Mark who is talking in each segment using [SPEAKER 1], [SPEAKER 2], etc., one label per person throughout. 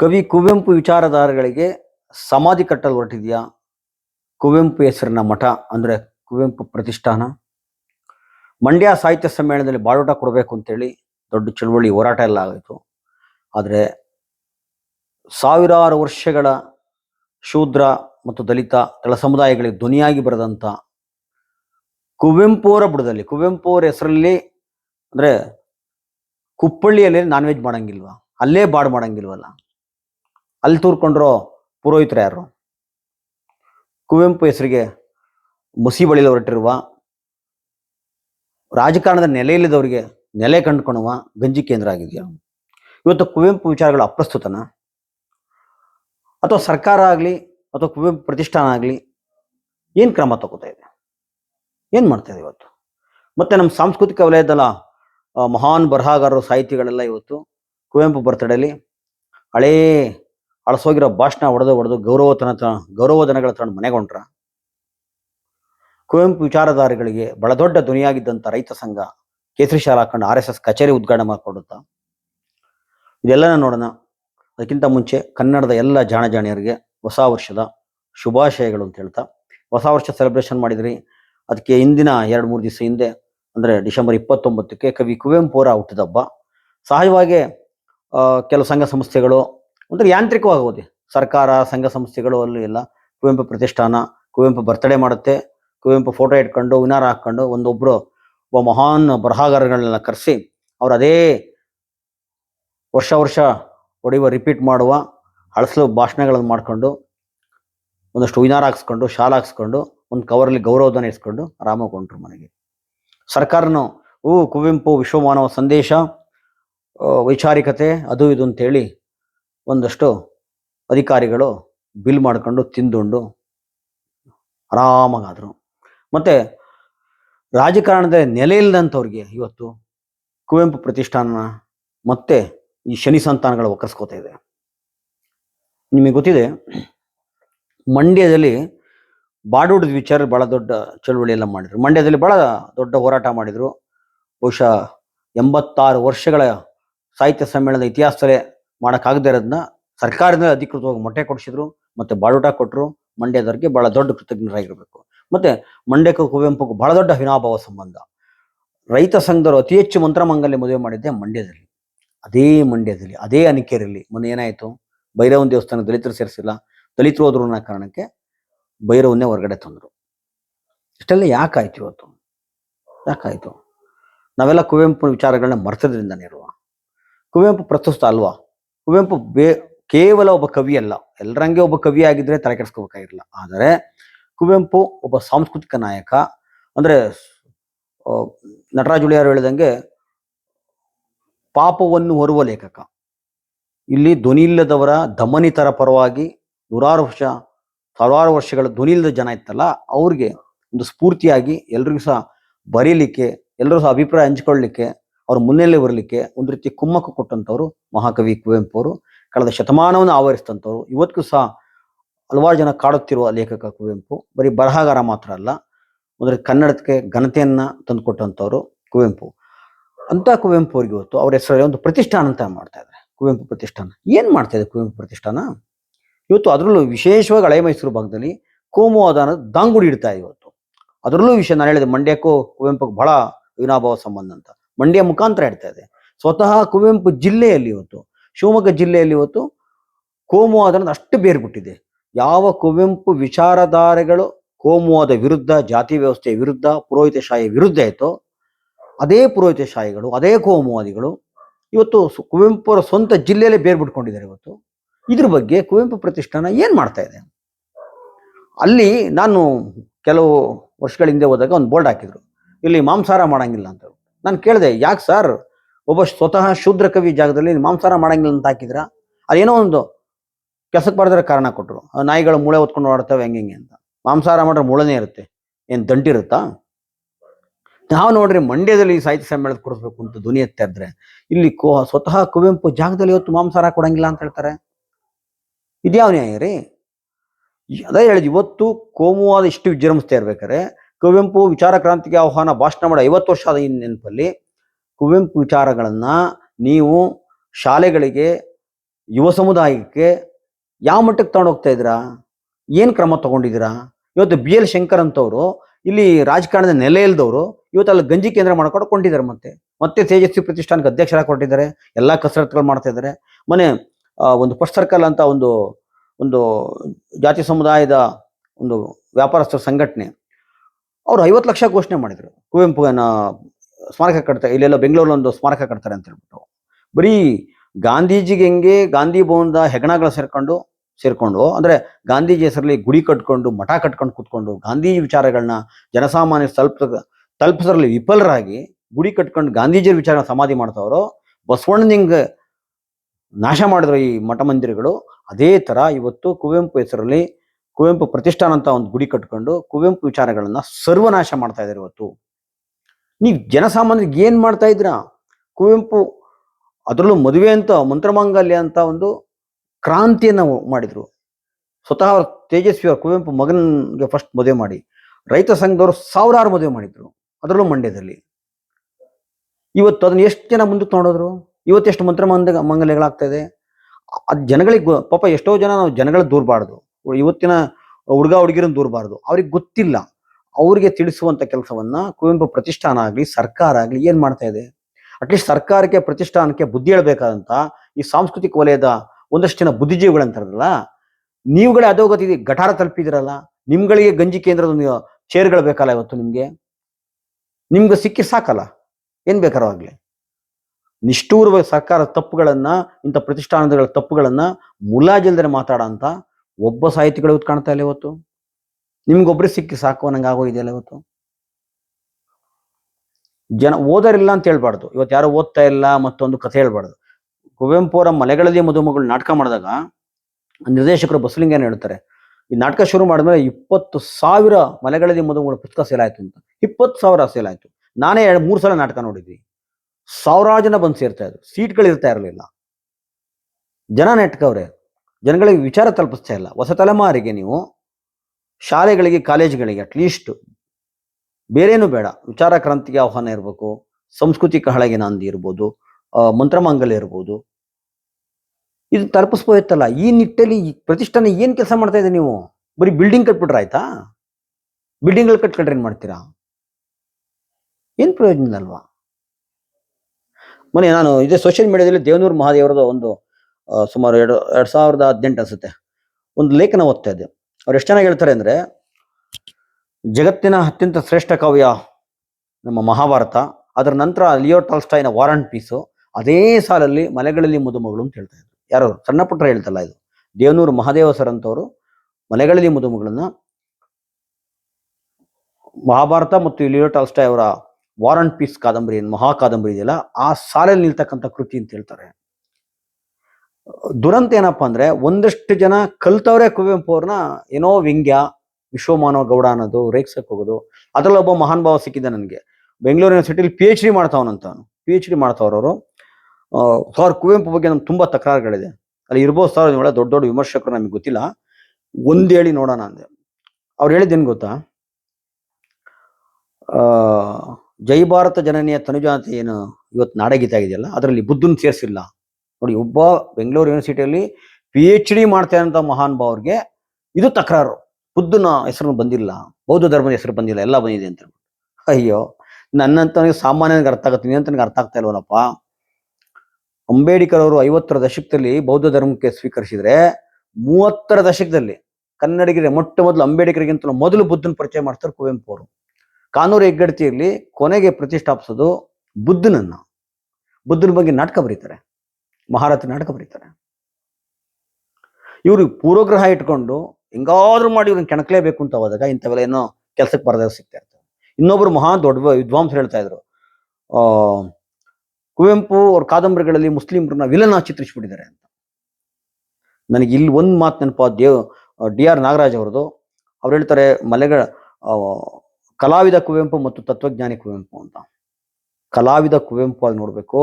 [SPEAKER 1] ಕವಿ ಕುವೆಂಪು ವಿಚಾರಧಾರೆಗಳಿಗೆ ಸಮಾಧಿ ಕಟ್ಟಲು ಹೊರಟಿದೆಯಾ? ಕುವೆಂಪು ಹೆಸರಿನ ಮಠ ಅಂದ್ರೆ ಕುವೆಂಪು ಪ್ರತಿಷ್ಠಾನ? ಮಂಡ್ಯ ಸಾಹಿತ್ಯ ಸಮ್ಮೇಳನದಲ್ಲಿ ಬಾಡೋಟ ಕೊಡಬೇಕು ಅಂತೇಳಿ ದೊಡ್ಡ ಚಳುವಳಿ ಹೋರಾಟ ಎಲ್ಲ ಆಗಿತ್ತು ಆದರೆ ಸಾವಿರಾರು ವರ್ಷಗಳ ಶೂದ್ರ ಮತ್ತು ದಲಿತ ತಳ ಸಮುದಾಯಗಳಿಗೆ ಧ್ವನಿಯಾಗಿ ಬರೆದಂಥ ಕುವೆಂಪು ಅವರ ಬುಡದಲ್ಲಿ ಕುವೆಂಪು ಅವರ ಹೆಸರಲ್ಲಿ ಅಂದ್ರೆ ಕುಪ್ಪಳ್ಳಿಯಲ್ಲಿ ನಾನ್ ವೆಜ್ ಮಾಡಂಗಿಲ್ವಾ? ಅಲ್ಲೇ ಬಾಡ್ ಮಾಡಂಗಿಲ್ವಲ್ಲ? ಅಲ್ಲಿ ತೂರ್ಕೊಂಡ್ರೋ ಪುರೋಹಿತರು ಯಾರು? ಕುವೆಂಪು ಹೆಸರಿಗೆ ಮುಸಿ ಬಳಿಲು ಹೊರಟಿರುವ ರಾಜಕಾರಣದ ನೆಲೆಯಿಲ್ಲದವರಿಗೆ ನೆಲೆ ಕಂಡುಕೊಳ್ಳುವ ಗಂಜಿ ಕೇಂದ್ರ ಆಗಿದೆಯಾ? ಇವತ್ತು ಕುವೆಂಪು ವಿಚಾರಗಳು ಅಪ್ರಸ್ತುತನ? ಅಥವಾ ಸರ್ಕಾರ ಆಗಲಿ ಅಥವಾ ಕುವೆಂಪು ಪ್ರತಿಷ್ಠಾನ ಆಗಲಿ ಏನು ಕ್ರಮ ತಗೋತಾ ಇದೆ? ಏನು ಮಾಡ್ತಾ ಇದೆ ಇವತ್ತು? ಮತ್ತೆ ನಮ್ಮ ಸಾಂಸ್ಕೃತಿಕ ವಲಯದಲ್ಲ ಮಹಾನ್ ಬರಹಗಾರರು ಸಾಹಿತಿಗಳೆಲ್ಲ ಇವತ್ತು ಕುವೆಂಪು ಬರ್ತಡೇಲಿ ಹಳೇ ಅಳಸೋಗಿರೋ ಭಾಷಣ ಹೊಡೆದು ಹೊಡೆದು ಗೌರವತನ ಗೌರವಧನಗಳ ತಗೊಂಡು ಮನೆಗೊಂಡ್ರ ಕುವೆಂಪು ವಿಚಾರಧಾರಿಗಳಿಗೆ ಬಹಳ ದೊಡ್ಡ ಧ್ವನಿಯಾಗಿದ್ದಂಥ ರೈತ ಸಂಘ ಕೇಸರಿ ಶಾಲಾ ಹಾಕೊಂಡು ಆರ್ ಎಸ್ ಎಸ್ ಕಚೇರಿ ಉದ್ಘಾಟನೆ ಮಾಡಿಕೊಡುತ್ತಾ? ಇದೆಲ್ಲನ ನೋಡೋಣ. ಅದಕ್ಕಿಂತ ಮುಂಚೆ ಕನ್ನಡದ ಎಲ್ಲ ಜಾಣ ಜಾಣಿಯರಿಗೆ ಹೊಸ ವರ್ಷದ ಶುಭಾಶಯಗಳು ಅಂತ ಹೇಳ್ತಾ. ಹೊಸ ವರ್ಷ ಸೆಲೆಬ್ರೇಷನ್ ಮಾಡಿದ್ರಿ. ಅದಕ್ಕೆ ಹಿಂದಿನ ಎರಡು ಮೂರು ದಿವಸ ಹಿಂದೆ, ಅಂದ್ರೆ ಡಿಸೆಂಬರ್ ಇಪ್ಪತ್ತೊಂಬತ್ತಕ್ಕೆ ಕವಿ ಕುವೆಂಪು ಅವರ ಹುಟ್ಟಿದಬ್ಬ ಸಹಜವಾಗಿ ಕೆಲವು ಸಂಘ ಸಂಸ್ಥೆಗಳು ಅಂದ್ರೆ ಯಾಂತ್ರಿಕವಾಗಿ ಹೋದೆ ಸರ್ಕಾರ, ಸಂಘ ಸಂಸ್ಥೆಗಳು ಅಲ್ಲೂ ಇಲ್ಲ. ಕುವೆಂಪು ಪ್ರತಿಷ್ಠಾನ, ಕುವೆಂಪು ಬರ್ತ್ಡೇ ಮಾಡುತ್ತೆ. ಕುವೆಂಪು ಫೋಟೋ ಇಟ್ಕೊಂಡು, ವಿನಾರ ಹಾಕೊಂಡು ಒಂದೊಬ್ರು ಒಬ್ಬ ಮಹಾನ್ ಬರಹಗಾರಗಳನ್ನೆಲ್ಲ ಕರೆಸಿ, ಅವ್ರು ಅದೇ ವರ್ಷ ವರ್ಷ ಹೊಡೆಯುವ ರಿಪೀಟ್ ಮಾಡುವ ಹಳಸಲು ಭಾಷಣಗಳನ್ನು ಮಾಡಿಕೊಂಡು, ಒಂದಷ್ಟು ವಿನಾರ ಹಾಕ್ಸ್ಕೊಂಡು, ಶಾಲ ಹಾಕ್ಸ್ಕೊಂಡು, ಒಂದು ಕವರಲ್ಲಿ ಗೌರವಧನ ಇಸ್ಕೊಂಡು ಆರಾಮಾಗಿ ಮನೆಗೆ. ಸರ್ಕಾರನು ಓ ಕುವೆಂಪು ವಿಶ್ವಮಾನವ ಸಂದೇಶ ವೈಚಾರಿಕತೆ ಅದು ಇದು ಅಂತೇಳಿ ಒಂದಷ್ಟು ಅಧಿಕಾರಿಗಳು ಬಿಲ್ ಮಾಡ್ಕೊಂಡು ತಿಂದುಂಡು ಆರಾಮಾಗಾದರು. ಮತ್ತು ರಾಜಕಾರಣದ ನೆಲೆ ಇಲ್ಲದಂಥವ್ರಿಗೆ ಇವತ್ತು ಕುವೆಂಪು ಪ್ರತಿಷ್ಠಾನ ಮತ್ತೆ ಈ ಶನಿ ಸಂತಾನಗಳು ಒಕ್ಕಸ್ಕೋತಾ ಇದೆ. ನಿಮಗೆ ಗೊತ್ತಿದೆ, ಮಂಡ್ಯದಲ್ಲಿ ಬಾಡೂಟದ ವಿಚಾರ ಭಾಳ ದೊಡ್ಡ ಚಳುವಳಿ ಎಲ್ಲ ಮಾಡಿದ್ರು. ಮಂಡ್ಯದಲ್ಲಿ ಭಾಳ ದೊಡ್ಡ ಹೋರಾಟ ಮಾಡಿದರು. ಬಹುಶಃ ಎಂಬತ್ತಾರು ವರ್ಷಗಳ ಸಾಹಿತ್ಯ ಸಮ್ಮೇಳನದ ಇತಿಹಾಸದಲ್ಲೇ ಮಾಡೋಕ್ಕಾಗದೇ ಇರೋದನ್ನ ಸರ್ಕಾರದಿಂದ ಅಧಿಕೃತವಾಗಿ ಮೊಟ್ಟೆ ಕೊಡಿಸಿದ್ರು, ಮತ್ತೆ ಬಾಡೂಟ ಕೊಟ್ಟರು ಮಂಡ್ಯದವ್ರಿಗೆ ಬಹಳ ದೊಡ್ಡ ಕೃತಜ್ಞರಾಗಿರ್ಬೇಕು. ಮತ್ತೆ ಮಂಡ್ಯಕ್ಕೂ ಕುವೆಂಪುಗೂ ಬಹಳ ದೊಡ್ಡ ಹಿನಾಭಾವ ಸಂಬಂಧ. ರೈತ ಸಂಘದವರು ಅತಿ ಹೆಚ್ಚು ಮಂತ್ರಮಂಗಲ್ಯ ಮದುವೆ ಮಾಡಿದ್ದೆ ಮಂಡ್ಯದಲ್ಲಿ. ಅದೇ ಮಂಡ್ಯದಲ್ಲಿ, ಅದೇ ಅನಿಕೇರಿಯಲ್ಲಿ ಮೊನ್ನೆ ಏನಾಯ್ತು? ಭೈರವನ ದೇವಸ್ಥಾನ ದಲಿತರು ಸೇರಿಸಿಲ್ಲ. ದಲಿತರು ಹೋದ್ರು ಅನ್ನೋ ಕಾರಣಕ್ಕೆ ಭೈರವನ್ನೇ ಹೊರಗಡೆ ತಂದರು. ಇಷ್ಟೆಲ್ಲ ಯಾಕಾಯ್ತು ಇವತ್ತು? ಯಾಕಾಯ್ತು? ನಾವೆಲ್ಲ ಕುವೆಂಪು ವಿಚಾರಗಳನ್ನ ಮರ್ತದ್ರಿಂದ ಇರುವ. ಕುವೆಂಪು ಪ್ರಸ್ತುತ ಅಲ್ವಾ? ಕುವೆಂಪು ಬೇ, ಕೇವಲ ಒಬ್ಬ ಕವಿ ಅಲ್ಲ ಎಲ್ಲರಂಗೆ ಒಬ್ಬ ಕವಿ ಆಗಿದ್ರೆ ತಲೆ ಆದರೆ ಕುವೆಂಪು ಒಬ್ಬ ಸಾಂಸ್ಕೃತಿಕ ನಾಯಕ. ಅಂದ್ರೆ ನಟರಾಜ್ ಉಳಿಯಾರು ಹೇಳಿದಂಗೆ, ಪಾಪವನ್ನು ಹೊರುವ ಲೇಖಕ. ಇಲ್ಲಿ ಧ್ವನಿ ಇಲ್ಲದವರ ದಮನಿತರ ಪರವಾಗಿ ನೂರಾರು ವರ್ಷ, ಸಾವಿರಾರು ವರ್ಷಗಳ ಧ್ವನಿ ಇಲ್ಲದ ಜನ ಇತ್ತಲ್ಲ, ಅವ್ರಿಗೆ ಒಂದು ಸ್ಫೂರ್ತಿಯಾಗಿ ಎಲ್ರಿಗೂ ಸಹ ಬರೀಲಿಕ್ಕೆ ಎಲ್ಲರೂ ಸಹ ಅಭಿಪ್ರಾಯ ಹಂಚ್ಕೊಳ್ಳಿಕ್ಕೆ ಅವ್ರ ಮುನ್ನೆಲೆ ಬರಲಿಕ್ಕೆ ಒಂದು ರೀತಿ ಕುಮ್ಮಕ್ಕು ಕೊಟ್ಟಂಥವ್ರು ಮಹಾಕವಿ ಕುವೆಂಪು ಅವರು ಕಳೆದ ಶತಮಾನವನ್ನು ಆವರಿಸಿದಂಥವ್ರು. ಇವತ್ತಿಗೂ ಸಹ ಹಲವಾರು ಜನ ಕಾಡುತ್ತಿರುವ ಲೇಖಕ ಕುವೆಂಪು. ಬರೀ ಬರಹಗಾರ ಮಾತ್ರ ಅಲ್ಲ ಅಂದ್ರೆ ಕನ್ನಡಕ್ಕೆ ಘನತೆಯನ್ನ ತಂದುಕೊಟ್ಟಂಥವ್ರು ಕುವೆಂಪು. ಅಂತ ಕುವೆಂಪು ಅವ್ರಿಗೆ ಇವತ್ತು ಅವ್ರ ಹೆಸರಲ್ಲಿ ಒಂದು ಪ್ರತಿಷ್ಠಾನ ಅಂತ ಮಾಡ್ತಾ ಇದ್ದಾರೆ. ಕುವೆಂಪು ಪ್ರತಿಷ್ಠಾನ. ಏನು ಮಾಡ್ತಾ ಇದೆ ಕುವೆಂಪು ಪ್ರತಿಷ್ಠಾನ? ಇವತ್ತು ಅದರಲ್ಲೂ ವಿಶೇಷವಾಗಿ ಹಳೆ ಮೈಸೂರು ಭಾಗದಲ್ಲಿ ಕೋಮುವಾದನ ದಾಂಗುಡಿ ಇಡ್ತಾ ಇವತ್ತು. ಅದರಲ್ಲೂ ವಿಷಯ ನಾನು ಹೇಳಿದೆ, ಮಂಡ್ಯಕ್ಕೂ ಕುವೆಂಪುಗೆ ಬಹಳ ವಿನಾಭಾವ ಸಂಬಂಧ ಅಂತ. ಮಂಡ್ಯ ಮುಖಾಂತರ ಇಡ್ತಾ ಇದೆ. ಸ್ವತಃ ಕುವೆಂಪು ಜಿಲ್ಲೆಯಲ್ಲಿ ಇವತ್ತು, ಶಿವಮೊಗ್ಗ ಜಿಲ್ಲೆಯಲ್ಲಿ ಇವತ್ತು ಕೋಮುವಾದ ಅಷ್ಟು ಬೇರ್ಬಿಟ್ಟಿದೆ ಯಾವ ಕುವೆಂಪು ವಿಚಾರಧಾರೆಗಳು ಕೋಮುವಾದ ವಿರುದ್ಧ, ಜಾತಿ ವ್ಯವಸ್ಥೆಯ ವಿರುದ್ಧ ಪುರೋಹಿತಶಾಹಿ ವಿರುದ್ಧ ಆಯಿತೋ ಅದೇ ಪುರೋಹಿತಶಾಹಿಗಳು ಅದೇ ಕೋಮುವಾದಿಗಳು ಇವತ್ತು ಕುವೆಂಪುರ ಸ್ವಂತ ಜಿಲ್ಲೆಯಲ್ಲೇ ಬೇರ್ಬಿಟ್ಕೊಂಡಿದ್ದಾರೆ ಇವತ್ತು. ಇದ್ರ ಬಗ್ಗೆ ಕುವೆಂಪು ಪ್ರತಿಷ್ಠಾನ ಏನು ಮಾಡ್ತಾ ಇದೆ? ಅಲ್ಲಿ ನಾನು ಕೆಲವು ವರ್ಷಗಳ ಹಿಂದೆ ಹೋದಾಗ ಒಂದು ಬೋರ್ಡ್ ಹಾಕಿದ್ರು. ಇಲ್ಲಿ ಮಾಂಸಾಹಾರ ಮಾಡಂಗಿಲ್ಲ ಅಂತ ನಾನು ಕೇಳಿದೆ, ಯಾಕೆ ಸರ್? ಒಬ್ಬ ಸ್ವತಃ ಶೂದ್ರ ಕವಿ ಜಾಗದಲ್ಲಿ ಮಾಂಸಾರ ಮಾಡಂಗಿಲ್ಲ ಅಂತ ಹಾಕಿದ್ರ? ಅದೇನೋ ಒಂದು ಕೆಸಕ್ಕೆ ಬರೆದ್ರೆ ಕಾರಣ ಕೊಟ್ಟರು ನಾಯಿಗಳು ಮೂಳೆ ಹೊತ್ಕೊಂಡು ಓಡಾಡ್ತವೆ, ಹೆಂಗೆ ಹೆಂಗೆ ಅಂತ. ಮಾಂಸಾಹಾರ ಮಾಡ್ರೆ ಮೂಳೆನೇ ಇರುತ್ತೆ. ಏನು ದಂಟಿರುತ್ತಾ ನಾವು ನೋಡ್ರಿ, ಮಂಡ್ಯದಲ್ಲಿ ಸಾಹಿತ್ಯ ಸಮ್ಮೇಳನ ಕೊಡಿಸ್ಬೇಕು ಅಂತ ಧ್ವನಿ ಎತ್ತಾ ಇದ್ರೆ, ಇಲ್ಲಿ ಕೋ, ಸ್ವತಃ ಕುವೆಂಪು ಜಾಗದಲ್ಲಿ ಇವತ್ತು ಮಾಂಸಾಹಾರ ಕೊಡಂಗಿಲ್ಲ ಅಂತ ಹೇಳ್ತಾರೆ. ಇದ್ಯಾವ ನ್ಯಾಯ ರೀ? ಅದೇ ಹೇಳಿದ್, ಇವತ್ತು ಕೋಮುವಾದ ಇಷ್ಟು ವಿಜೃಂಭಿಸ್ತಾ ಇರ್ಬೇಕಾದ್ರೆ ಕುವೆಂಪು ವಿಚಾರ ಕ್ರಾಂತಿಗೆ ಆಹ್ವಾನ ಭಾಷಣ ಮಾಡಿ ಐವತ್ತು ವರ್ಷ ಆದ ಈ ನೆನಪಲ್ಲಿ ಕುವೆಂಪು ವಿಚಾರಗಳನ್ನು ನೀವು ಶಾಲೆಗಳಿಗೆ, ಯುವ ಸಮುದಾಯಕ್ಕೆ ಯಾವ ಮಟ್ಟಕ್ಕೆ ತಗೊಂಡು ಹೋಗ್ತಾ ಇದ್ದೀರಾ? ಏನು ಕ್ರಮ ತಗೊಂಡಿದ್ದೀರಾ? ಇವತ್ತು ಬಿ ಎಲ್ ಶಂಕರ್ ಅಂತವರು, ಇಲ್ಲಿ ರಾಜಕಾರಣದ ನೆಲೆ ಇಲ್ದವರು ಇವತ್ತು ಅಲ್ಲಿ ಗಂಜಿ ಕೇಂದ್ರ ಮಾಡ್ಕೊಂಡು ಕೊಂಡಿದ್ದಾರೆ ಮತ್ತೆ. ಮತ್ತೆ ತೇಜಸ್ವಿ ಪ್ರತಿಷ್ಠಾನಕ್ಕೆ ಅಧ್ಯಕ್ಷರಾಗಿ ಕೊಟ್ಟಿದ್ದಾರೆ, ಎಲ್ಲ ಕಸರತ್ತುಗಳು ಮಾಡ್ತಾ ಇದ್ದಾರೆ. ಮನೆ ಒಂದು ಫಸ್ಟ್ ಸರ್ಕಲ್ ಅಂತ ಒಂದು ಒಂದು ಜಾತಿ ಸಮುದಾಯದ ಒಂದು ವ್ಯಾಪಾರಸ್ಥರ ಸಂಘಟನೆ ಅವ್ರು ಐವತ್ತು ಲಕ್ಷ ಘೋಷಣೆ ಮಾಡಿದ್ರು. ಕುವೆಂಪುನ ಸ್ಮಾರಕ ಕಟ್ತಾರೆ ಇಲ್ಲೆಲ್ಲ ಬೆಂಗಳೂರಲ್ಲಿ ಒಂದು ಸ್ಮಾರಕ ಕಟ್ತಾರೆ ಅಂತ ಹೇಳ್ಬಿಟ್ಟು. ಬರೀ ಗಾಂಧೀಜಿಗೆ ಹೆಂಗೆ ಗಾಂಧಿ ಭವನದ ಹೆಗಣಗಳ ಸೇರ್ಕೊಂಡು ಸೇರ್ಕೊಂಡು, ಅಂದ್ರೆ ಗಾಂಧೀಜಿ ಹೆಸರಲ್ಲಿ ಗುಡಿ ಕಟ್ಕೊಂಡು, ಮಠ ಕಟ್ಕೊಂಡು ಕೂತ್ಕೊಂಡು, ಗಾಂಧೀಜಿ ವಿಚಾರಗಳನ್ನ ಜನಸಾಮಾನ್ಯ ತಲುಪ, ತಲುಪಿಸೋದ್ರಲ್ಲಿ ವಿಫಲರಾಗಿ ಗುಡಿ ಕಟ್ಕೊಂಡು ಗಾಂಧೀಜಿಯ ವಿಚಾರ ಸಮಾಧಿ ಮಾಡ್ತಾವ್ರು ಬಸವಣ್ಣನಿಂಗ್ ನಾಶ ಮಾಡಿದ್ರು ಈ ಮಠ ಮಂದಿರಗಳು. ಅದೇ ತರ ಇವತ್ತು ಕುವೆಂಪು ಹೆಸರಲ್ಲಿ ಕುವೆಂಪು ಪ್ರತಿಷ್ಠಾನ ಅಂತ ಒಂದು ಗುಡಿ ಕಟ್ಕೊಂಡು ಕುವೆಂಪು ವಿಚಾರಗಳನ್ನ ಸರ್ವನಾಶ ಮಾಡ್ತಾ ಇದ್ದಾರೆ ಇವತ್ತು. ನೀವು ಜನಸಾಮಾನ್ಯರಿಗೆ ಏನ್ ಮಾಡ್ತಾ ಇದ್ದೀರಾ? ಕುವೆಂಪು ಅದರಲ್ಲೂ ಮದುವೆ ಅಂತ, ಮಂತ್ರಮಾಂಗಲ್ಯ ಅಂತ ಒಂದು ಕ್ರಾಂತಿಯನ್ನ ಮಾಡಿದ್ರು. ಸ್ವತಃ ತೇಜಸ್ವಿ ಅವ್ರ ಕುವೆಂಪು ಮಗನಿಗೆ ಫಸ್ಟ್ ಮದುವೆ ಮಾಡಿ, ರೈತ ಸಂಘದವರು ಸಾವಿರಾರು ಮದುವೆ ಮಾಡಿದ್ರು, ಅದರಲ್ಲೂ ಮಂಡ್ಯದಲ್ಲಿ. ಇವತ್ತು ಅದನ್ನ ಎಷ್ಟು ಜನ ಮುಂದಕ್ಕೆ ನೋಡಿದ್ರು? ಇವತ್ತೆಷ್ಟು ಮಂತ್ರ ಮಂಗಲ್ಯಗಳಾಗ್ತಾ ಇದೆ? ಅದು ಜನಗಳಿಗೆ ಪಾಪ ಎಷ್ಟೋ ಜನ ನಾವು ಜನಗಳ ದೂರಬಾರ್ದು. ಇವತ್ತಿನ ಹುಡುಗ ಹುಡುಗಿರನ್ನು ದೂರಬಾರ್ದು. ಅವ್ರಿಗೆ ಗೊತ್ತಿಲ್ಲ. ಅವ್ರಿಗೆ ತಿಳಿಸುವಂತ ಕೆಲಸವನ್ನ ಕುವೆಂಪು ಪ್ರತಿಷ್ಠಾನ ಆಗಲಿ, ಸರ್ಕಾರ ಆಗಲಿ ಏನ್ ಮಾಡ್ತಾ ಇದೆ? ಅಟ್ಲೀಸ್ಟ್ ಸರ್ಕಾರಕ್ಕೆ ಪ್ರತಿಷ್ಠಾನಕ್ಕೆ ಬುದ್ಧಿ ಹೇಳ್ಬೇಕಾದಂತ ಈ ಸಾಂಸ್ಕೃತಿಕ ವಲಯದ ಒಂದಷ್ಟು ಜನ ಬುದ್ಧಿಜೀವಿಗಳಂತಾರಲ್ಲ ನೀವುಗಳೇ ಅಧೋಗತಿ ಗಟಾರ ತಲುಪಿದಿರಲ್ಲ, ನಿಮ್ಗಳಿಗೆ ಗಂಜಿ ಕೇಂದ್ರದ ಚೇರ್ಗಳು ಬೇಕಲ್ಲ ಇವತ್ತು ನಿಮ್ಗೆ? ನಿಮ್ಗೆ ಸಿಕ್ಕಿ ಸಾಕಲ್ಲ? ಏನ್ ಬೇಕಾರೋ ಆಗ್ಲಿ. ನಿಷ್ಠೂರ ಸರ್ಕಾರ ತಪ್ಪುಗಳನ್ನ, ಇಂಥ ಪ್ರತಿಷ್ಠಾನಗಳ ತಪ್ಪುಗಳನ್ನ ಮುಲಾಜಿಲ್ದರೆ ಮಾತಾಡೋ ಅಂತ ಒಬ್ಬ ಸಾಹಿತಿಗಳು ಇವತ್ತು ಕಾಣ್ತಾ ಇಲ್ಲ ಇವತ್ತು. ನಿಮ್ಗೊಬ್ರಿಗೆ ಸಿಕ್ಕಿ ಸಾಕು ನಂಗೆ ಆಗೋಗಿದೆಯಲ್ಲ ಇವತ್ತು. ಜನ ಓದರಿಲ್ಲ ಅಂತ ಹೇಳ್ಬಾರ್ದು. ಇವತ್ತು ಯಾರು ಓದ್ತಾ ಇಲ್ಲ ಮತ್ತೊಂದು ಕಥೆ ಹೇಳ್ಬಾರ್ದು. ಕುವೆಂಪು ಅವರ ಮಲೆಗಳಲ್ಲಿ ಮದುಮಗಳು ನಾಟಕ ಮಾಡಿದಾಗ ನಿರ್ದೇಶಕರು ಬಸಲಿಂಗೇನು ಹೇಳ್ತಾರೆ, ಈ ನಾಟಕ ಶುರು ಮಾಡಿದ್ಮೇಲೆ ಇಪ್ಪತ್ತು ಸಾವಿರ ಮಲೆಗಳಲ್ಲಿ ಮದುಮಗಳು ಪುಸ್ತಕ ಸೇಲ್ ಆಯ್ತು ಅಂತ. ಇಪ್ಪತ್ತು ಸಾವಿರ ಸೇಲ್ ಆಯ್ತು. ನಾನೇ ಎರಡು, ಮೂರು ಸಲ ನಾಟಕ ನೋಡಿದ್ವಿ. ಸಾವಿರಾರು ಜನ ಬಂದು ಸೇರ್ತಾ ಇದ್ರು. ಸೀಟ್ಗಳು ಇರ್ತಾ ಇರಲಿಲ್ಲ. ಜನ ನೆಟ್ಕವ್ರೆ. ಜನಗಳಿಗೆ ವಿಚಾರ ತಲುಪಿಸ್ತಾ ಇಲ್ಲ. ಹೊಸ ತಲೆಮಾರಿಗೆ ನೀವು ಶಾಲೆಗಳಿಗೆ, ಕಾಲೇಜುಗಳಿಗೆ ಅಟ್ಲೀಸ್ಟ್ ಬೇರೇನು ಬೇಡ. ವಿಚಾರ ಕ್ರಾಂತಿಗೆ ಆಹ್ವಾನ ಇರಬೇಕು. ಸಂಸ್ಕೃತಿ ಕಹಳಗೆ ನಾಂದಿ ಇರ್ಬೋದು. ಮಂತ್ರಮಾಂಗಲ್ಯ ಇರ್ಬೋದು. ಇದು ತಲುಪಿಸ್ಬೋದಿತ್ತಲ್ಲ ಈ ನಿಟ್ಟಲ್ಲಿ ಪ್ರತಿಷ್ಠಾನ ಏನ್ ಕೆಲಸ ಮಾಡ್ತಾ ಇದೆ ನೀವು? ಬರೀ ಬಿಲ್ಡಿಂಗ್ ಕಟ್ಬಿಟ್ರೆ ಆಯ್ತಾ? ಬಿಲ್ಡಿಂಗ್ಗಳು ಕಟ್ಕೊಂಡ್ರೆ ಏನ್ ಮಾಡ್ತೀರಾ? ಏನ್ ಪ್ರಯೋಜನ ಅಲ್ವಾ ಮೊನ್ನೆ ನಾನು ಇದೇ ಸೋಷಿಯಲ್ ಮೀಡಿಯಾದಲ್ಲಿ ದೇವನೂರು ಮಹಾದೇವರದ ಒಂದು ಸುಮಾರು ಎರಡು ಎರಡು ಸಾವಿರದ ಹದಿನೆಂಟು ಅನ್ಸುತ್ತೆ. ಒಂದು ಲೇಖನ ಓದ್ತಾ ಇದ್ದೆ. ಅವ್ರು ಎಷ್ಟು ಚೆನ್ನಾಗಿ ಹೇಳ್ತಾರೆ ಅಂದ್ರೆ, ಜಗತ್ತಿನ ಅತ್ಯಂತ ಶ್ರೇಷ್ಠ ಕಾವ್ಯ ನಮ್ಮ ಮಹಾಭಾರತ, ಅದರ ನಂತರ ಲಿಯೋ ಟಾಲ್ಸ್ಟಾಯ್ನ ಅಂಡ್ ಪೀಸು, ಅದೇ ಸಾಲಲ್ಲಿ ಮಲೆಗಳಲ್ಲಿ ಮದುಮಗಳು ಅಂತ ಹೇಳ್ತಾ ಇದ್ರು. ಯಾರು? ಸಣ್ಣ ಪುಟ್ಟ ಹೇಳ್ತಲ್ಲ ಇದು. ದೇವನೂರು ಮಹಾದೇವ ಸರ್ ಅಂತವರು ಮಲೆಗಳಲ್ಲಿ ಮದುಮಗಳನ್ನ ಮಹಾಭಾರತ ಮತ್ತು ಲಿಯೋ ಟಾಲ್ಸ್ಟಾಯ್ ಅವರ ವಾರಂಟ್ ಪೀಸ್ ಕಾದಂಬರಿ, ಮಹಾ ಕಾದಂಬರಿ ಇದೆಯಲ್ಲ, ಆ ಸಾಲಲ್ಲಿ ನಿಲ್ತಕ್ಕಂಥ ಕೃತಿ ಅಂತ ಹೇಳ್ತಾರೆ. ದುರಂತ ಏನಪ್ಪ ಅಂದ್ರೆ ಒಂದಷ್ಟು ಜನ ಕಲ್ತವ್ರೆ ಕುವೆಂಪು ಅವ್ರನ್ನ ಏನೋ ವ್ಯಂಗ್ಯ, ವಿಶ್ವಮಾನವ ಗೌಡ ಅನ್ನೋದು, ರೇಗ್ಸಕ್ ಹೋಗೋದು. ಅದ್ರಲ್ಲಿ ಒಬ್ಬ ಮಹಾನ್ ಭಾವ ಸಿಕ್ಕಿದ್ದ ನನಗೆ. ಬೆಂಗಳೂರು ಯೂನಿವರ್ಸಿಟಿಲಿ ಪಿ ಎಚ್ ಡಿ ಮಾಡ್ತಾವನಂತ ಪಿ ಎಚ್ ಡಿ ಮಾಡ್ತಾವ್ರವರು ಸರ್, ಕುವೆಂಪು ಬಗ್ಗೆ ನಮ್ಗೆ ತುಂಬಾ ತಕರಾರುಗಳಿದೆ. ಅಲ್ಲಿ ಇರ್ಬೋದು ಸರ್ ಒಳ್ಳೆ ದೊಡ್ಡ ದೊಡ್ಡ ವಿಮರ್ಶಕರು ನಮಗೆ ಗೊತ್ತಿಲ್ಲ. ಒಂದ್ ಹೇಳಿ ನೋಡೋಣ ಅಂದೆ. ಅವ್ರು ಹೇಳಿದ್ದೇನು ಗೊತ್ತಾ? ಜೈ ಭಾರತ ಜನನಿಯ ತನುಜಾತಿ ಏನು ಇವತ್ತು ನಾಡಗೀತೆ ಆಗಿದೆಯಲ್ಲ, ಅದರಲ್ಲಿ ಬುದ್ಧನ್ ಸೇರಿಸಿಲ್ಲ. ನೋಡಿ, ಒಬ್ಬ ಬೆಂಗಳೂರು ಯೂನಿವರ್ಸಿಟಿಯಲ್ಲಿ ಪಿ ಎಚ್ ಡಿ ಮಾಡ್ತಾ ಇರೋಂಥ ಮಹಾನ್ ಭಾವ್ರಿಗೆ ಇದು ತಕರಾರು. ಬುದ್ಧನ ಹೆಸರು ಬಂದಿಲ್ಲ, ಬೌದ್ಧ ಧರ್ಮದ ಹೆಸರು ಬಂದಿಲ್ಲ, ಎಲ್ಲ ಬಂದಿದೆ ಅಂತ ಅಯ್ಯೋ ನನ್ನಂತವನಿಗೆ ಸಾಮಾನ್ಯನಿಗೆ ಅರ್ಥ ಆಗುತ್ತೆ ನೀನಂತನಿಗೆ ಅರ್ಥ ಆಗ್ತಾ ಇಲ್ವಲ್ಲಪ್ಪ? ಅಂಬೇಡ್ಕರ್ ಅವರು ಐವತ್ತರ ದಶಕದಲ್ಲಿ ಬೌದ್ಧ ಧರ್ಮಕ್ಕೆ ಸ್ವೀಕರಿಸಿದ್ರೆ, ಮೂವತ್ತರ ದಶಕದಲ್ಲಿ ಕನ್ನಡಿಗರಿಗೆ, ಮೊಟ್ಟ ಮೊದಲು ಅಂಬೇಡ್ಕರ್ಗಿಂತ ಮೊದಲು ಬುದ್ಧನ ಪರಿಚಯ ಮಾಡ್ತಾರೆ ಕುವೆಂಪು ಅವರು. ಕಾನೂರು ಹೆಗ್ಗಡ್ತಿಯಲ್ಲಿ ಕೊನೆಗೆ ಪ್ರತಿಷ್ಠಾಪಿಸೋದು ಬುದ್ಧನನ್ನ. ಬುದ್ಧನ ಬಗ್ಗೆ ನಾಟಕ ಬರೀತಾರೆ. ಮಹಾರಥಿ ನಾಟಕ ಬರೀತಾರೆ. ಇವರು ಪೂರ್ವಗ್ರಹ ಇಟ್ಕೊಂಡು ಹೆಂಗಾದ್ರೂ ಮಾಡಿ ಇವ್ರನ್ನ ಕೆಣಕಲೇಬೇಕು ಅಂತ ಹೋದಾಗ ಇಂಥವೆಲ್ಲ ಏನೋ ಕೆಲ್ಸಕ್ಕೆ ಬರದಾಗ ಸಿಗ್ತಾ ಇರ್ತಾರೆ ಇನ್ನೊಬ್ರು ಮಹಾ ದೊಡ್ಡ ವಿದ್ವಾಂಸರು ಹೇಳ್ತಾ ಇದ್ರು ಕುವೆಂಪು ಅವ್ರ ಕಾದಂಬರಿಗಳಲ್ಲಿ ಮುಸ್ಲಿಮ್ರನ್ನ ವಿಲನ್ ಚಿತ್ರಿಸ್ಬಿಟ್ಟಿದ್ದಾರೆ ಅಂತ. ನನಗೆ ಇಲ್ಲಿ ಒಂದ್ ಮಾತು ನೆನಪ ದೇವ್ ಡಿ ಆರ್ ನಾಗರಾಜ್ ಅವ್ರದ್ದು. ಅವ್ರು ಹೇಳ್ತಾರೆ, ಮಲೆಗಳ ಕಲಾವಿದ ಕುವೆಂಪು ಮತ್ತು ತತ್ವಜ್ಞಾನಿ ಕುವೆಂಪು ಅಂತ. ಕಲಾವಿದ ಕುವೆಂಪು ಅಲ್ಲಿ ನೋಡ್ಬೇಕು.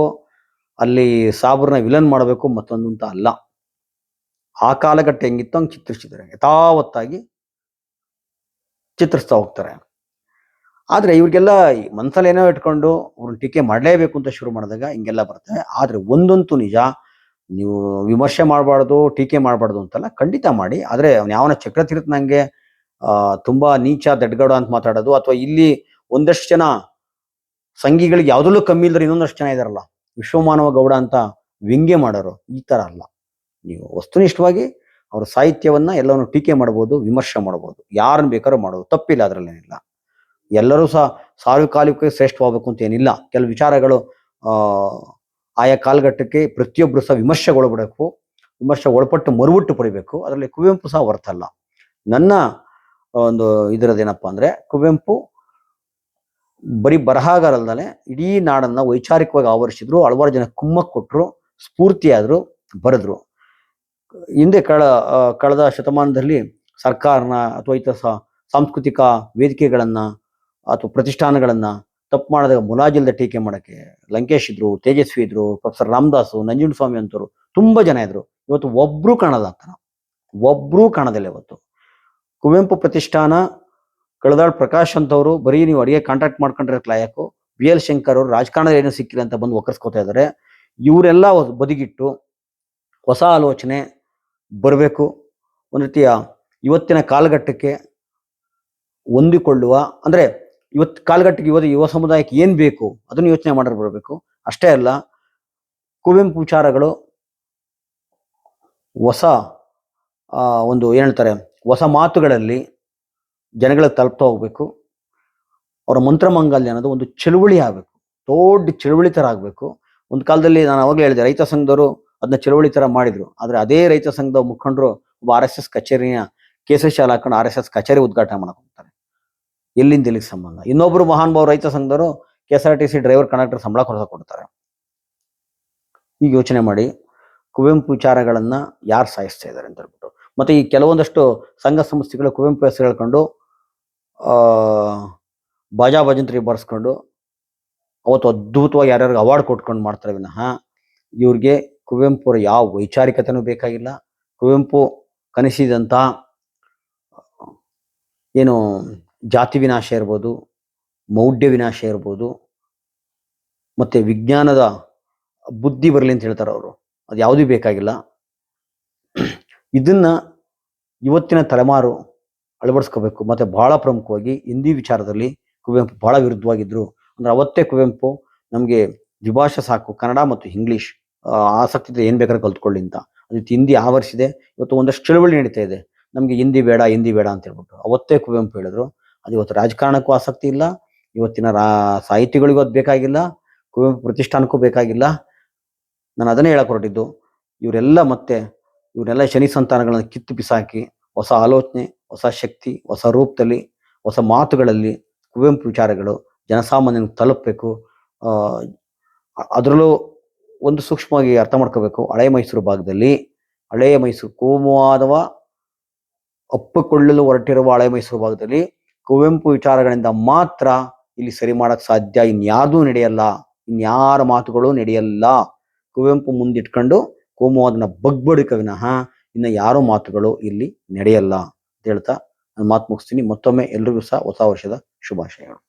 [SPEAKER 1] ಅಲ್ಲಿ ಸಾಬ್ರನ್ನ ವಿಲನ್ ಮಾಡಬೇಕು ಮತ್ತೊಂದು ಅಂತ ಅಲ್ಲ. ಆ ಕಾಲಘಟ್ಟ ಹೆಂಗಿತ್ತು ಹಂಗೆ ಚಿತ್ರಿಸಿದ್ದಾರೆ ಯಥಾವತ್ತಾಗಿ ಚಿತ್ರಿಸ್ತಾ ಹೋಗ್ತಾರೆ. ಆದರೆ ಇವ್ರಿಗೆಲ್ಲ ಈ ಮನ್ಸಲ್ಲಿ ಏನೋ ಇಟ್ಕೊಂಡು ಅವ್ರನ್ನ ಟೀಕೆ ಮಾಡಲೇಬೇಕು ಅಂತ ಶುರು ಮಾಡಿದಾಗ ಹಿಂಗೆಲ್ಲ ಬರ್ತವೆ ಆದರೆ ಒಂದಂತೂ ನಿಜ, ನೀವು ವಿಮರ್ಶೆ ಮಾಡಬಾರ್ದು, ಟೀಕೆ ಮಾಡಬಾರ್ದು ಅಂತಲ್ಲ, ಖಂಡಿತ ಮಾಡಿ. ಆದರೆ ಅವ್ನು ಯಾವನ ಚಕ್ರ ನಂಗೆ ತುಂಬ ನೀಚ, ದಡ್ಗಡ ಅಂತ ಮಾತಾಡೋದು, ಅಥವಾ ಇಲ್ಲಿ ಒಂದಷ್ಟು ಜನ ಸಂಘಿಗಳಿಗೆ ಯಾವುದಲ್ಲೂ ಕಮ್ಮಿ ಇಲ್ದ್ರೆ ಇನ್ನೊಂದಷ್ಟು ಜನ ಇದಾರಲ್ಲ. ವಿಶ್ವಮಾನವ ಗೌಡ ಅಂತ ವ್ಯಂಗ್ಯ ಮಾಡೋರು, ಈ ಥರ ಅಲ್ಲ. ನೀವು ವಸ್ತುನಿಷ್ಠವಾಗಿ ಅವ್ರ ಸಾಹಿತ್ಯವನ್ನ ಎಲ್ಲವನ್ನು ಟೀಕೆ ಮಾಡ್ಬೋದು, ವಿಮರ್ಶೆ ಮಾಡ್ಬೋದು. ಯಾರನ್ನ ಬೇಕಾದ್ರೂ ಮಾಡೋದು, ತಪ್ಪಿಲ್ಲ ಅದರಲ್ಲೇನಿಲ್ಲ. ಎಲ್ಲರೂ ಸಹ ಸಾರ್ವಕಾಲಿಕವಾಗಿ ಶ್ರೇಷ್ಠವಾಗಬೇಕು ಅಂತ ಏನಿಲ್ಲ. ಕೆಲವು ವಿಚಾರಗಳು ಆಯಾ ಕಾಲಘಟ್ಟಕ್ಕೆ ಪ್ರತಿಯೊಬ್ಬರು ಸಹ ವಿಮರ್ಶೆಗೊಳಪಡಬೇಕು ವಿಮರ್ಶೆ ಒಳಪಟ್ಟು ಮರುಬಿಟ್ಟು ಪಡಿಬೇಕು. ಅದರಲ್ಲಿ ಕುವೆಂಪು ಸಹ ವರ್ತಲ್ಲ ನನ್ನ ಒಂದು ಇದರದೇನಪ್ಪ ಅಂದ್ರೆ, ಕುವೆಂಪು ಬರೀ ಬರಹಗಾರ ಅಲ್ದಲೆ ಇಡೀ ನಾಡನ್ನ ವೈಚಾರಿಕವಾಗಿ ಆವರಿಸಿದ್ರು, ಹಲವಾರು ಜನ ಕುಮ್ಮಕ್ ಕೊಟ್ಟರು ಸ್ಫೂರ್ತಿಯಾದರು, ಬರೆದ್ರು. ಹಿಂದೆ ಕಳ ಕಳೆದ ಶತಮಾನದಲ್ಲಿ ಸರ್ಕಾರನ ಅಥವಾ ಇತರ ಸಾಂಸ್ಕೃತಿಕ ವೇದಿಕೆಗಳನ್ನ ಅಥವಾ ಪ್ರತಿಷ್ಠಾನಗಳನ್ನ ತಪ್ಪು ಮಾಡಿದಾಗ ಮುಲಾಜಿಲ್ದ ಟೀಕೆ ಮಾಡಕ್ಕೆ ಲಂಕೇಶ್ ಇದ್ರು, ತೇಜಸ್ವಿ ಇದ್ರು, ಪ್ರೊಫೆಸರ್ ರಾಮದಾಸು ನಂಜುಂಡಸ್ವಾಮಿ ಅಂತವ್ರು ತುಂಬಾ ಜನ ಇದ್ರು. ಇವತ್ತು ಒಬ್ರು ಕಾಣದ ಅಂತ ಒಬ್ರು ಕಾಣದಿಲ್ಲ ಇವತ್ತು. ಕುವೆಂಪು ಪ್ರತಿಷ್ಠಾನ ಕಳದಾಳ್ ಪ್ರಕಾಶ್ ಅಂತವರು ಬರೀ ನೀವು ಅಡಿಗೆ ಕಾಂಟ್ಯಾಕ್ಟ್ ಮಾಡ್ಕೊಂಡ್ರೆ ಲಾಯಕು. ಬಿ ಎಲ್ ಶಂಕರ್ ಅವರು ರಾಜಕಾರಣದಲ್ಲಿ ಏನು ಸಿಕ್ಕಿಲ್ಲ ಅಂತ ಬಂದು ಒಕ್ಕರ್ಸ್ಕೊತಾ ಇದ್ದಾರೆ ಇವರೆಲ್ಲ ಬದಿಗಿಟ್ಟು ಹೊಸ ಆಲೋಚನೆ ಬರಬೇಕು. ಒಂದು ರೀತಿಯ ಇವತ್ತಿನ ಕಾಲಘಟ್ಟಕ್ಕೆ ಹೊಂದಿಕೊಳ್ಳುವ, ಅಂದ್ರೆ ಇವತ್ತು ಕಾಲಘಟ್ಟಕ್ಕೆ ಇವತ್ತು ಯುವ ಸಮುದಾಯಕ್ಕೆ ಏನು ಬೇಕು ಅದನ್ನು ಯೋಚನೆ ಮಾಡಲು ಬರಬೇಕು. ಅಷ್ಟೇ ಅಲ್ಲ, ಕುವೆಂಪು ವಿಚಾರಗಳು ಹೊಸ ಒಂದು ಏನು ಹೇಳ್ತಾರೆ, ಹೊಸ ಮಾತುಗಳಲ್ಲಿ ಜನಗಳಿಗೆ ತಲುಪ್ತಾ ಹೋಗ್ಬೇಕು. ಅವರ ಮಂತ್ರಮಂಗಲ್ಯ ಅನ್ನೋದು ಒಂದು ಚಳುವಳಿ ಆಗಬೇಕು. ದೊಡ್ಡ ಚಳುವಳಿ ಥರ ಆಗಬೇಕು. ಒಂದು ಕಾಲದಲ್ಲಿ ನಾನು ಅವಾಗಲೇ ಹೇಳಿದೆ, ರೈತ ಸಂಘದವರು ಅದನ್ನ ಚಳುವಳಿ ಥರ ಮಾಡಿದ್ರು. ಆದರೆ ಅದೇ ರೈತ ಸಂಘದ ಮುಖಂಡರು ಆರ್ ಎಸ್ ಎಸ್ ಕಚೇರಿಯ ಕೇಸರಿ ಶಾಲೆ ಹಾಕೊಂಡು ಆರ್ ಎಸ್ ಎಸ್ ಕಚೇರಿ ಉದ್ಘಾಟನೆ ಮಾಡಕ್ ಹೋಗ್ತಾರೆ ಎಲ್ಲಿಂದ ಎಲ್ಲಿಗೆ ಸಂಬಂಧ? ಇನ್ನೊಬ್ರು ಮಹಾನ್ ಭಾವ ರೈತ ಸಂಘದವರು K S R T C driver conductor ಸಂಬಳ ಕೊರಸ ಕೊಡ್ತಾರೆ. ಈಗ ಯೋಚನೆ ಮಾಡಿ, ಕುವೆಂಪು ವಿಚಾರಗಳನ್ನ ಯಾರು ಸಾಯಿಸ್ತಾ ಇದ್ದಾರೆ ಅಂತ ಹೇಳ್ಬಿಟ್ಟು. ಮತ್ತೆ ಈ ಕೆಲವೊಂದಷ್ಟು ಸಂಘ ಸಂಸ್ಥೆಗಳು ಕುವೆಂಪು ಹೆಸರು ಹೇಳ್ಕೊಂಡು ಬಾಜಾ ಭಜಂತ್ರಿ ಬರ್ಸ್ಕೊಂಡು ಅವತ್ತು ಅದ್ಭುತವಾಗಿ ಯಾರ್ಯಾರಿಗೆ ಅವಾರ್ಡ್ ಕೊಟ್ಕೊಂಡು ಮಾಡ್ತಾರೆ ವಿನಃ ಇವ್ರಿಗೆ ಕುವೆಂಪು ಅವರ ಯಾವ ವೈಚಾರಿಕತೆನೂ ಬೇಕಾಗಿಲ್ಲ. ಕುವೆಂಪು ಕನಸಿದಂತ, ಏನು, ಜಾತಿ ವಿನಾಶ ಇರ್ಬೋದು, ಮೌಢ್ಯ ವಿನಾಶ ಇರ್ಬೋದು, ಮತ್ತೆ ವಿಜ್ಞಾನದ ಬುದ್ಧಿ ಬರಲಿ ಅಂತ ಹೇಳ್ತಾರೆ ಅವರು. ಅದು ಯಾವುದೂ ಬೇಕಾಗಿಲ್ಲ. ಇದನ್ನ ಇವತ್ತಿನ ತಲೆಮಾರು ಅಳವಡಿಸ್ಕೋಬೇಕು. ಮತ್ತೆ ಬಹಳ ಪ್ರಮುಖವಾಗಿ ಹಿಂದಿ ವಿಚಾರದಲ್ಲಿ ಕುವೆಂಪು ಬಹಳ ವಿರುದ್ಧವಾಗಿದ್ರು. ಅಂದ್ರೆ ಅವತ್ತೇ ಕುವೆಂಪು ನಮಗೆ ದ್ವಿಭಾಷೆ ಸಾಕು, ಕನ್ನಡ ಮತ್ತು ಇಂಗ್ಲಿಷ್ ಆಸಕ್ತಿ ಏನ್ ಬೇಕಾದ್ರೆ ಕಲ್ತ್ಕೊಳ್ಳಿ ಅಂತ. ಅದು ಹಿಂದಿ ಆವರಿಸಿದೆ ಇವತ್ತು ಒಂದಷ್ಟು ಚಳುವಳಿ ನಡೀತಾ ಇದೆ. ನಮಗೆ ಹಿಂದಿ ಬೇಡ ಹಿಂದಿ ಬೇಡ ಅಂತ ಹೇಳ್ಬಿಟ್ಟು ಅವತ್ತೇ ಕುವೆಂಪು ಹೇಳಿದ್ರು. ಅದು ಇವತ್ತು ರಾಜಕಾರಣಕ್ಕೂ ಆಸಕ್ತಿ ಇಲ್ಲ, ಇವತ್ತಿನ ರಾ, ಸಾಹಿತಿಗಳಿಗೂ ಅದು ಬೇಕಾಗಿಲ್ಲ, ಕುವೆಂಪು ಪ್ರತಿಷ್ಠಾನಕ್ಕೂ ಬೇಕಾಗಿಲ್ಲ. ನಾನು ಅದನ್ನೇ ಹೇಳಕ್ ಹೊರಟಿದ್ದು, ಇವರೆಲ್ಲ ಮತ್ತೆ ಇವರೆಲ್ಲ ಶನಿ ಸಂತಾನಗಳನ್ನ ಕಿತ್ತು ಬಿಸಾಕಿ ಹೊಸ ಆಲೋಚನೆ ಹೊಸ ಶಕ್ತಿ, ಹೊಸ ರೂಪದಲ್ಲಿ, ಹೊಸ ಮಾತುಗಳಲ್ಲಿ ಕುವೆಂಪು ವಿಚಾರಗಳು ಜನಸಾಮಾನ್ಯನ ತಲುಪಬೇಕು. ಅದರಲ್ಲೂ ಒಂದು ಸೂಕ್ಷ್ಮವಾಗಿ ಅರ್ಥ ಮಾಡ್ಕೋಬೇಕು. ಹಳೆಯ ಮೈಸೂರು ಭಾಗದಲ್ಲಿ ಹಳೆಯ ಮೈಸೂರು ಕೋಮುವಾದವ ಅಪ್ಪಿಕೊಳ್ಳಲು ಹೊರಟಿರುವ ಹಳೆಯ ಮೈಸೂರು ಭಾಗದಲ್ಲಿ ಕುವೆಂಪು ವಿಚಾರಗಳಿಂದ ಮಾತ್ರ ಇಲ್ಲಿ ಸರಿ ಮಾಡಕ್ ಸಾಧ್ಯ. ಇನ್ಯಾವುದೂ ನಡೆಯಲ್ಲ. ಇನ್ಯಾರ ಮಾತುಗಳು ನಡೆಯಲ್ಲ. ಕುವೆಂಪು ಮುಂದಿಟ್ಕೊಂಡು ಕೋಮುವಾದನ ಬಗ್ಬಡಿಕ ವಿನಃ ಇನ್ನು ಯಾರೋ ಮಾತುಗಳು ಇಲ್ಲಿ ನಡೆಯಲ್ಲ. ಹೇಳ್ತಾ ನಾನು ಮಾತು ಮುಗಿಸ್ತೀನಿ. ಮತ್ತೊಮ್ಮೆ ಎಲ್ರಿಗೂ ಸಹ ಹೊಸ ವರ್ಷದ ಶುಭಾಶಯಗಳು.